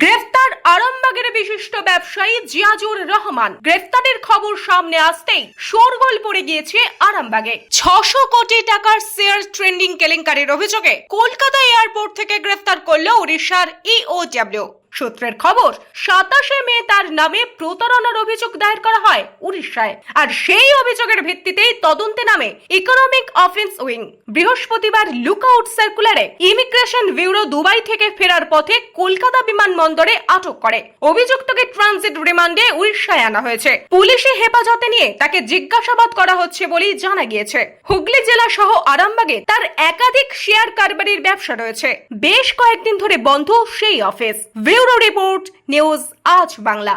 গ্রেফতার আরামবাগের বিশিষ্ট ব্যবসায়ী জিয়াজুর রহমান। গ্রেফতারের খবর সামনে আসতেই শোরগোল পড়ে গিয়েছে আরামবাগে। ছশো কোটি টাকার শেয়ার ট্রেন্ডিং কেলেঙ্কারির অভিযোগে কলকাতা এয়ারপোর্ট থেকে গ্রেফতার করল উড়িষ্যার ইওডব্লিউ সূত্রের খবর, সাতাশে মে তার নামে প্রতারণার অভিযোগ দায়ের করা হয় উড়িষ্যায়। আর সেই অভিযোগের ভিত্তিতেই তদন্তে নামে ইকোনমিক অফেন্স উইং বৃহস্পতিবার লুকআউট সার্কুলারে ইমিগ্রেশন ব্যুরো দুবাই থেকে ফেরার পথে কলকাতা বিমানবন্দরে আটক করে। অভিযুক্তকে ট্রানজিট রিমান্ডে উড়িষ্যায় আনা হয়েছে। পুলিশি হেফাজতে নিয়ে তাকে জিজ্ঞাসাবাদ করা হচ্ছে বলেই জানা গিয়েছে। হুগলি জেলা সহ আরামবাগে তার একাধিক শেয়ার কারবারির ব্যবসা রয়েছে। বেশ কয়েকদিন ধরে বন্ধ সেই অফিস ব্যুরো রিপোর্ট নিউজ আজ বাংলা।